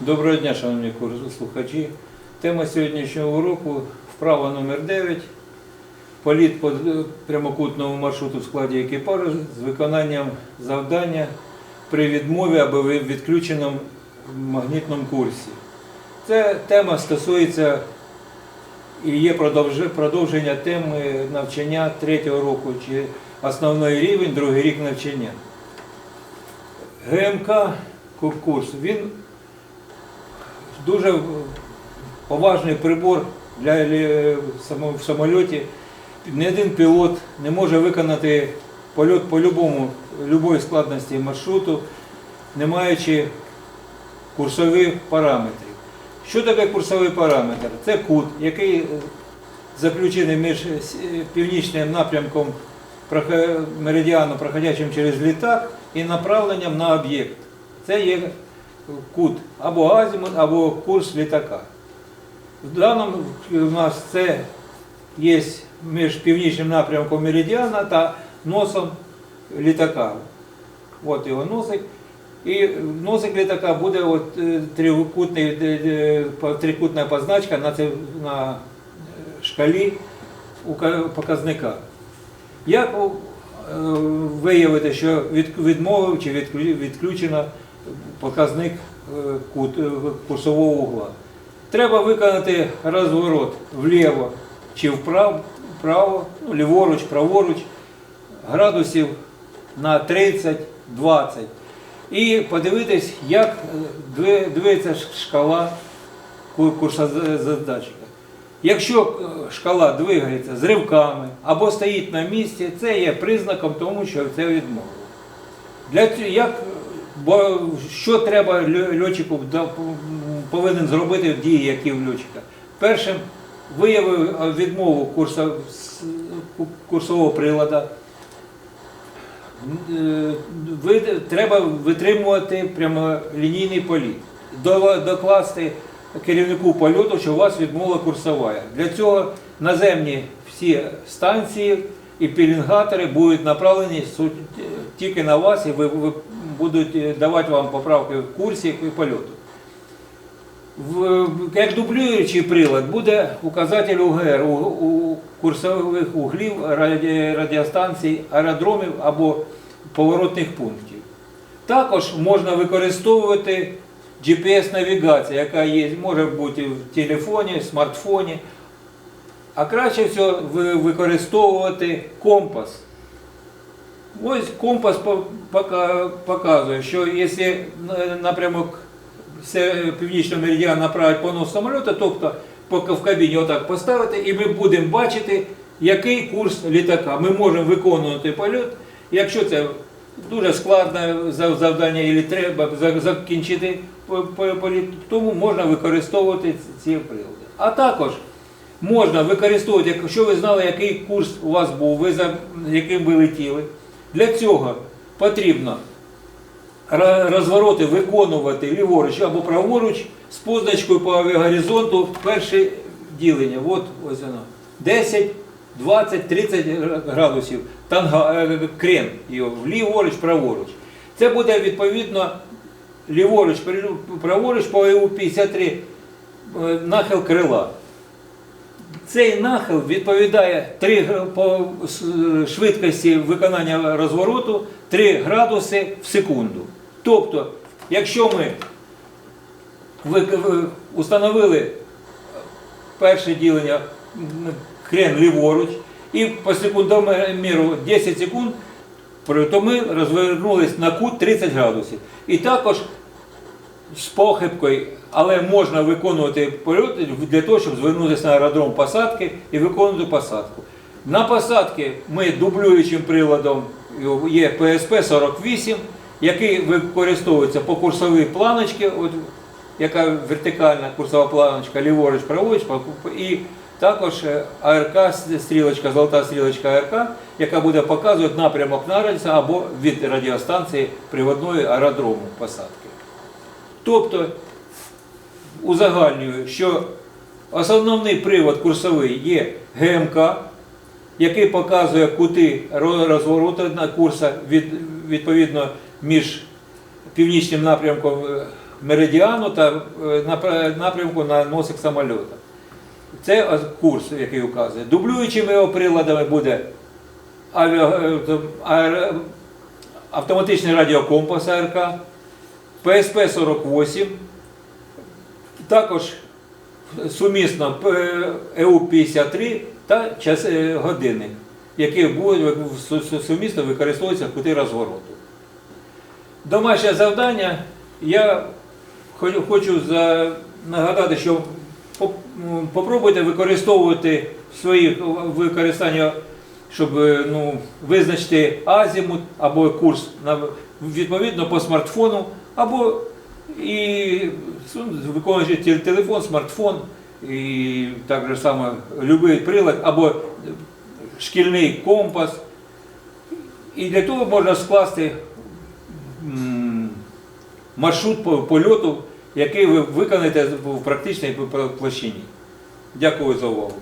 Доброго дня, шановні слухачі. Тема сьогоднішнього уроку вправа номер 9 Політ по прямокутному маршруту в складі екіпажу з виконанням завдання при відмові або відключеному магнітному курсі. Ця тема стосується і є продовження теми навчання третього року, чи основний рівень, другий рік навчання. ГМК курс, він дуже поважний прибор для в самольоті. Ні один пілот не може виконати польот по любому, любої складності маршруту, не маючи курсових параметрів. Що таке курсовий параметр? Це кут, який е, заключений між е, е, північним напрямком меридіану, проходячим через літак, і направленням на об'єкт. Це є кут або азімут, або курс літака. В даному у нас це є між північним напрямком меридіана та носом літака. От його носик. І носик літака буде от, е, де по- трикутна позначка на, на е, шкалі показника. Як е, виявити, що відмовив чи відклю- відключено показник е, е, курсового угла? Треба виконати розворот вліво чи вправо, вправо, ну, ліворуч, праворуч, градусів на 30-20. І подивитись, як е, ш- шкала ку- курсозадатчика. Якщо шкала двигається з ривками або стоїть на місці, це є признаком тому, що це відмова. Для як, бо що треба льо- льотчику повинен зробити в дії, які в льотчика? Першим виявив відмову курса, с- ку- курсового прилада. Е, Треба витримувати прямолінійний політ, докласти керівнику польоту, що у вас відмова курсова. Для цього наземні всі станції і пілінгатори будуть направлені тільки на вас і ви будуть е, давати вам поправки в курсі і польоту. В, як дублюючий прилад буде указатель УГР у, у курсових углів раді, радіостанцій, аеродромів або поворотних пунктів. Також можна використовувати GPS-навігація, яка є, може бути в телефоні, смартфоні. А краще всього використовувати компас. Ось компас показує, що якщо напрямок північного меридіану направить по носу самоліта, тобто в кабіні отак поставити, і ми будемо бачити, який курс літака. Ми можемо виконувати польот. Якщо це дуже складне завдання, і треба закінчити по- по- політ, тому можна використовувати ці прилади. А також можна використовувати, якщо ви знали, який курс у вас був, ви яким ви летіли. Для цього потрібно розвороти виконувати ліворуч або праворуч з позначкою по авіагоризонту перше ділення. От ось воно. 10, 20, 30 градусів танга, е, крен його вліворуч, праворуч. Це буде відповідно ліворуч, праворуч по ЕУ-53 е, нахил крила. Цей нахил відповідає 3, по швидкості виконання розвороту 3 градуси в секунду. Тобто, якщо ми ви- ви- установили перше ділення м, хрен ліворуч і по секундоміру 10 секунд, то ми розвернулись на кут 30 градусів. І також з похибкою, але можна виконувати польот для того, щоб звернутися на аеродром посадки і виконувати посадку. На посадки ми дублюючим приладом є ПСП-48, який використовується по курсовій планочці, яка вертикальна курсова планочка, ліворуч, праворуч, і також е, АРК, стрілочка, золота стрілочка АРК, яка буде показувати напрямок на радіса або від радіостанції приводної аеродрому посадки. Тобто узагальнюю, що основний привод курсовий є ГМК, який показує кути ро- розвороту на курса від, відповідно між північним напрямком е, меридіану та е, напрямку на носик самольота. Це курс, який указує. Дублюючими його приладами буде авіа, е, автоматичний радіокомпас АРК, ПСП-48, також сумісно ЕУ-53 та час, е, годинник, су- су- сумісно використовуватися в кути розвороту. Домашнє завдання я хочу нагадати, що поп- попробуйте використовувати в своїх використанні, щоб е, ну, визначити азімут або курс на, відповідно по смартфону, або і ну, виконуючи телефон, смартфон, і так же само будь-який прилад, або шкільний компас. І для того можна скласти маршрут польоту, який ви виконаєте в практичній площині. Дякую за увагу.